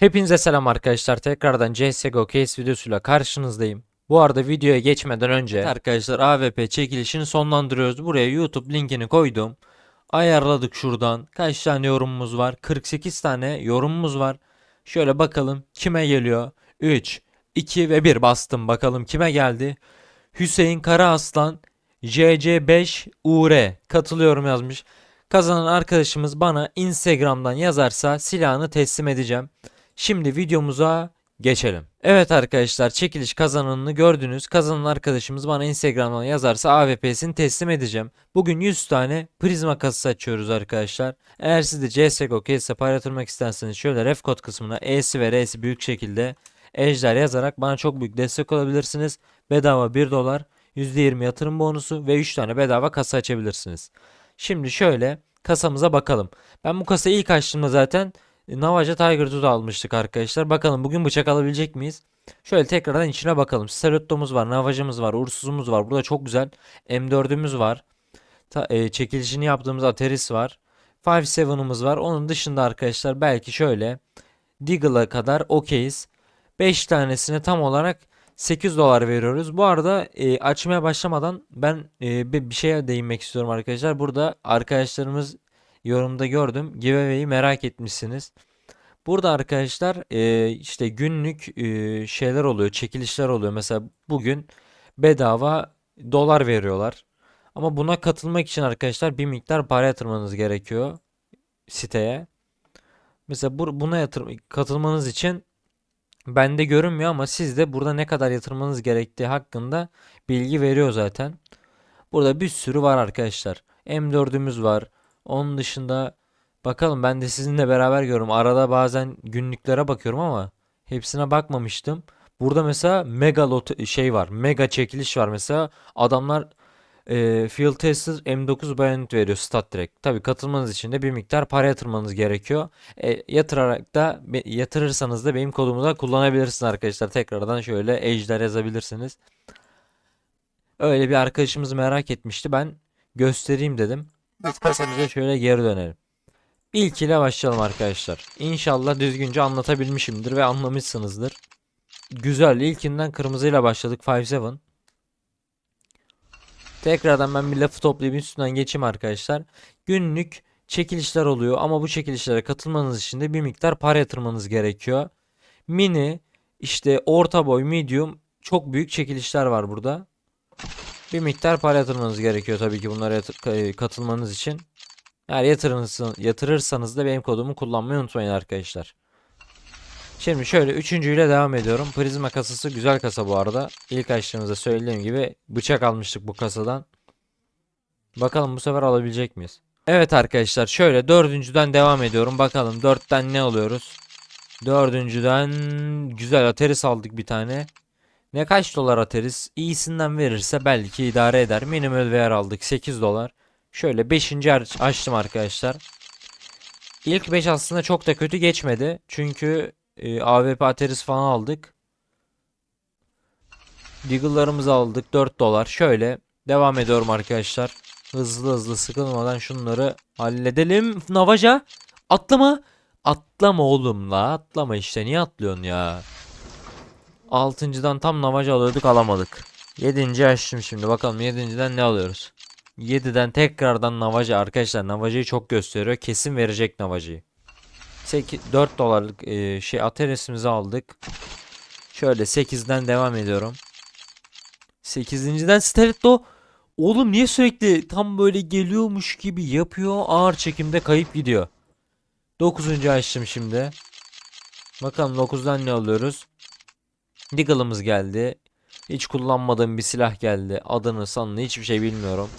Hepinize selam arkadaşlar. Tekrardan CSGO case videosuyla karşınızdayım. Bu arada videoya geçmeden önce arkadaşlar AWP çekilişini sonlandırıyoruz. Buraya YouTube linkini koydum. Ayarladık şuradan. Kaç tane yorumumuz var? 48 tane yorumumuz var. Şöyle bakalım kime geliyor? 3, 2 ve 1 bastım. Bakalım kime geldi? Hüseyin Karaaslan JC5 UR katılıyorum yazmış. Kazanan arkadaşımız bana Instagram'dan yazarsa silahını teslim edeceğim. Şimdi videomuza geçelim. Evet arkadaşlar çekiliş kazananını gördünüz. Kazanan arkadaşımız bana Instagram'dan yazarsa AWP'sini teslim edeceğim. Bugün 100 tane prizma kasası açıyoruz arkadaşlar. Eğer siz de CSGO case'e para yatırmak isterseniz şöyle ref kod kısmına E'si ve R'si büyük şekilde ejder yazarak bana çok büyük destek olabilirsiniz. Bedava 1 dolar, %20 yatırım bonusu ve 3 tane bedava kasa açabilirsiniz. Şimdi şöyle kasamıza bakalım. Ben bu kasayı ilk açtığımda zaten Navaja Tiger Tooth almıştık arkadaşlar. Bakalım bugün bıçak alabilecek miyiz? Şöyle tekrardan içine bakalım. Selotto'muz var, Navaja'mız var, Ursuz'umuz var. Burada çok güzel M4'ümüz var. Ta- e, çekilişini yaptığımız Ateris var. 5.7'ımız var. Onun dışında arkadaşlar belki şöyle Deagle'a kadar okeyiz. 5 tanesine tam olarak 8 dolar veriyoruz. Bu arada e, açmaya başlamadan ben e, bir şeye değinmek istiyorum arkadaşlar. Burada arkadaşlarımız yorumda gördüm. Giveaway'i merak etmişsiniz. Burada arkadaşlar e, işte günlük e, şeyler oluyor, çekilişler oluyor. Mesela bugün bedava dolar veriyorlar. Ama buna katılmak için arkadaşlar bir miktar para yatırmanız gerekiyor siteye. Mesela bu, buna yatır, katılmanız için bende görünmüyor ama sizde burada ne kadar yatırmanız gerektiği hakkında bilgi veriyor zaten. Burada bir sürü var arkadaşlar. M4'ümüz var. Onun dışında bakalım ben de sizinle beraber görüyorum. Arada bazen günlüklere bakıyorum ama hepsine bakmamıştım. Burada mesela mega lot şey var. Mega çekiliş var mesela. Adamlar e, Field Tester M9 bayonet veriyor stat direkt. Tabii katılmanız için de bir miktar para yatırmanız gerekiyor. E, yatırarak da yatırırsanız da benim kodumu da kullanabilirsiniz arkadaşlar. Tekrardan şöyle ejder yazabilirsiniz. Öyle bir arkadaşımız merak etmişti. Ben göstereyim dedim. Biz kasamıza şöyle geri dönelim. İlk ile başlayalım arkadaşlar. İnşallah düzgünce anlatabilmişimdir ve anlamışsınızdır. Güzel. İlkinden kırmızıyla başladık. 5-7. Tekrardan ben bir lafı toplayıp üstünden geçeyim arkadaşlar. Günlük çekilişler oluyor ama bu çekilişlere katılmanız için de bir miktar para yatırmanız gerekiyor. Mini, işte orta boy, medium çok büyük çekilişler var burada. Bir miktar para yatırmanız gerekiyor tabii ki bunlara ka- katılmanız için. Eğer yatırırsanız, yatırırsanız da benim kodumu kullanmayı unutmayın arkadaşlar. Şimdi şöyle üçüncüyle devam ediyorum. Prizma kasası güzel kasa bu arada. İlk açtığımızda söylediğim gibi bıçak almıştık bu kasadan. Bakalım bu sefer alabilecek miyiz? Evet arkadaşlar şöyle dördüncüden devam ediyorum. Bakalım dörtten ne alıyoruz? Dördüncüden güzel Ateris aldık bir tane. Ne kaç dolar atarız? İyisinden verirse belki idare eder. Minimal VR aldık 8 dolar. Şöyle 5. açtım arkadaşlar. İlk 5 aslında çok da kötü geçmedi. Çünkü e, AWP Ateris falan aldık. Deagle'larımızı aldık 4 dolar. Şöyle devam ediyorum arkadaşlar. Hızlı hızlı sıkılmadan şunları halledelim. Navaja atlama. Atlama oğlum la. Atlama işte. Niye atlıyorsun ya? Altıncıdan tam navaja alıyorduk alamadık. Yedinci açtım şimdi bakalım yedinciden ne alıyoruz? Yediden tekrardan navaja arkadaşlar navajayı çok gösteriyor kesin verecek navajayı. 8, 4 dolarlık e, şey ateresimizi aldık. Şöyle 8'den devam ediyorum. 8.den Stiletto Oğlum niye sürekli tam böyle geliyormuş gibi yapıyor ağır çekimde kayıp gidiyor. 9. açtım şimdi. Bakalım 9'dan ne alıyoruz? Deagle'ımız geldi. Hiç kullanmadığım bir silah geldi. Adını sanını hiçbir şey bilmiyorum.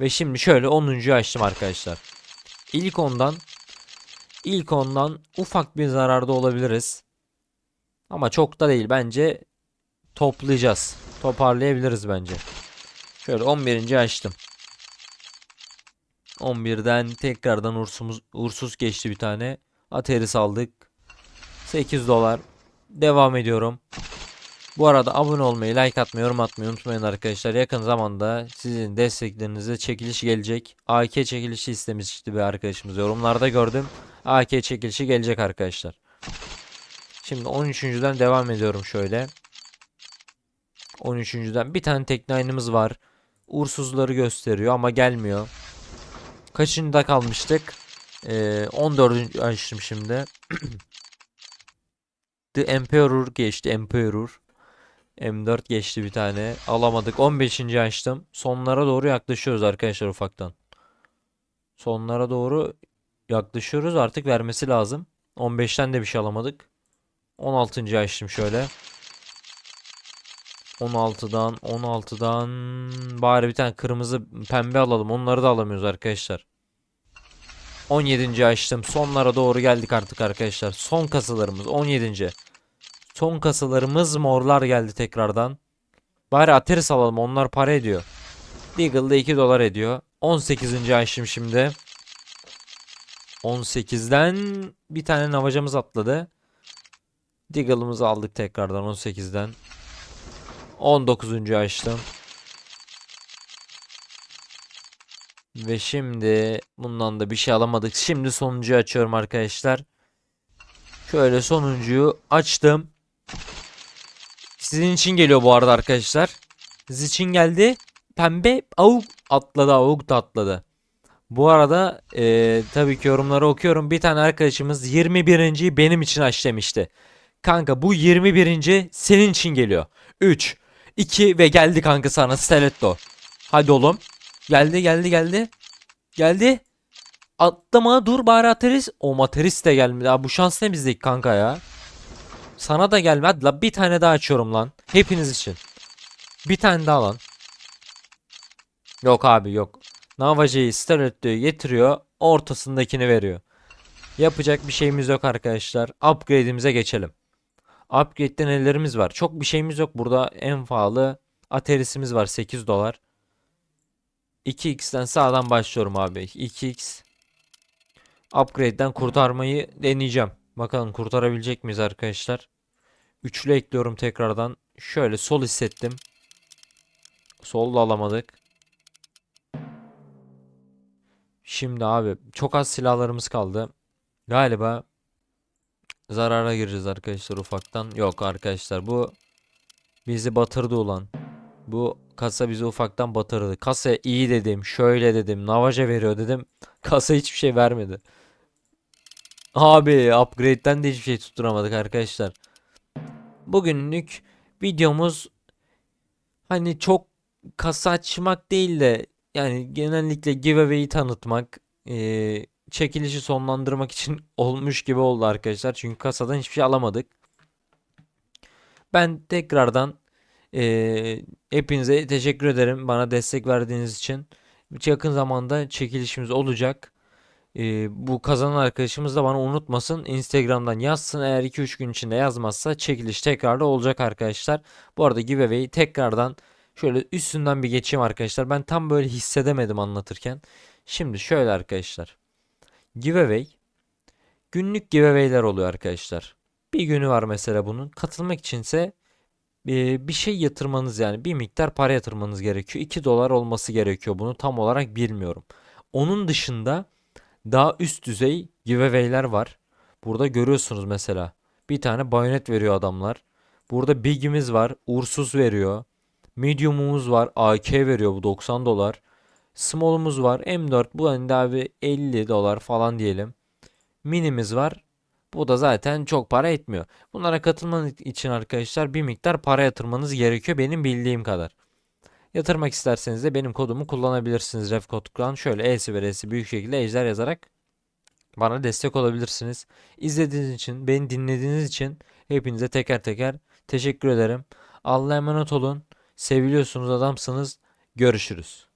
Ve şimdi şöyle 10. açtım arkadaşlar. İlk ondan ilk ondan ufak bir zararda olabiliriz. Ama çok da değil bence toplayacağız. Toparlayabiliriz bence. Şöyle 11. açtım. 11'den tekrardan ursumuz, ursuz geçti bir tane. Ateris aldık. 8 dolar. Devam ediyorum. Bu arada abone olmayı, like atmayı, yorum atmayı unutmayın arkadaşlar. Yakın zamanda sizin desteklerinizle çekiliş gelecek. AK çekilişi istemişti bir arkadaşımız. Yorumlarda gördüm. AK çekilişi gelecek arkadaşlar. Şimdi 13.den devam ediyorum şöyle. 13.den bir tane tekne aynımız var. Uğursuzları gösteriyor ama gelmiyor. Kaçıncıda kalmıştık? Ee, 14. açtım şimdi. The Emperor geçti. Emperor. M4 geçti bir tane. Alamadık. 15. açtım. Sonlara doğru yaklaşıyoruz arkadaşlar ufaktan. Sonlara doğru yaklaşıyoruz. Artık vermesi lazım. 15'ten de bir şey alamadık. 16. açtım şöyle. 16'dan 16'dan bari bir tane kırmızı pembe alalım. Onları da alamıyoruz arkadaşlar. 17. açtım. Sonlara doğru geldik artık arkadaşlar. Son kasalarımız 17. Son kasalarımız morlar geldi tekrardan. Bari Ateris alalım. Onlar para ediyor. Deagle'da 2 dolar ediyor. 18. açtım şimdi. 18'den bir tane navacamız atladı. Deagle'ımızı aldık tekrardan 18'den. 19. açtım. Ve şimdi bundan da bir şey alamadık. Şimdi sonuncuyu açıyorum arkadaşlar. Şöyle sonuncuyu açtım. Sizin için geliyor bu arada arkadaşlar. Siz için geldi. Pembe avuk atladı. Avuk da atladı. Bu arada eee, tabii ki yorumları okuyorum. Bir tane arkadaşımız 21.yi benim için aç demişti. Kanka bu 21. senin için geliyor. 3, 2 ve geldi kanka sana Stiletto. Hadi oğlum. Geldi geldi geldi. Geldi. Atlama dur bari Ateris. O Materis de gelmedi. Abi bu şans ne bizdeki kanka ya. Sana da gelmedi. La bir tane daha açıyorum lan. Hepiniz için. Bir tane daha lan. Yok abi yok. Navaja'yı Stiletto'yu getiriyor. Ortasındakini veriyor. Yapacak bir şeyimiz yok arkadaşlar. Upgrade'imize geçelim. Upgrade'de nelerimiz var? Çok bir şeyimiz yok. Burada en pahalı Ateris'imiz var 8 dolar. 2x'ten sağdan başlıyorum abi. 2x Upgrade'den kurtarmayı deneyeceğim. Bakalım kurtarabilecek miyiz arkadaşlar? Üçlü ekliyorum tekrardan. Şöyle sol hissettim. Sol da alamadık. Şimdi abi çok az silahlarımız kaldı. Galiba zarara gireceğiz arkadaşlar ufaktan. Yok arkadaşlar bu bizi batırdı ulan. Bu kasa bizi ufaktan batırdı. Kasa iyi dedim, şöyle dedim, navaja veriyor dedim. Kasa hiçbir şey vermedi. Abi upgrade'den de hiçbir şey tutturamadık arkadaşlar. Bugünlük videomuz hani çok kasa açmak değil de yani genellikle giveaway'i tanıtmak, eee, çekilişi sonlandırmak için olmuş gibi oldu arkadaşlar. Çünkü kasadan hiçbir şey alamadık. Ben tekrardan eee, hepinize teşekkür ederim bana destek verdiğiniz için. Yakın zamanda çekilişimiz olacak. Ee, bu kazanan arkadaşımız da bana unutmasın. Instagram'dan yazsın. Eğer 2-3 gün içinde yazmazsa çekiliş tekrarda olacak arkadaşlar. Bu arada giveaway tekrardan şöyle üstünden bir geçeyim arkadaşlar. Ben tam böyle hissedemedim anlatırken. Şimdi şöyle arkadaşlar. Giveaway günlük giveaway'ler oluyor arkadaşlar. Bir günü var mesela bunun. Katılmak içinse e, bir şey yatırmanız yani bir miktar para yatırmanız gerekiyor. 2 dolar olması gerekiyor bunu tam olarak bilmiyorum. Onun dışında daha üst düzey giveaway'ler var. Burada görüyorsunuz mesela. Bir tane bayonet veriyor adamlar. Burada big'imiz var. Ursuz veriyor. Medium'umuz var. AK veriyor bu 90 dolar. Small'umuz var. M4 bu hani abi 50 dolar falan diyelim. Minimiz var. Bu da zaten çok para etmiyor. Bunlara katılmanız için arkadaşlar bir miktar para yatırmanız gerekiyor benim bildiğim kadar. Yatırmak isterseniz de benim kodumu kullanabilirsiniz. Refkod'dan şöyle E'si ve R'si büyük şekilde ejder yazarak bana destek olabilirsiniz. İzlediğiniz için, beni dinlediğiniz için hepinize teker teker teşekkür ederim. Allah'a emanet olun. Seviliyorsunuz adamsınız. Görüşürüz.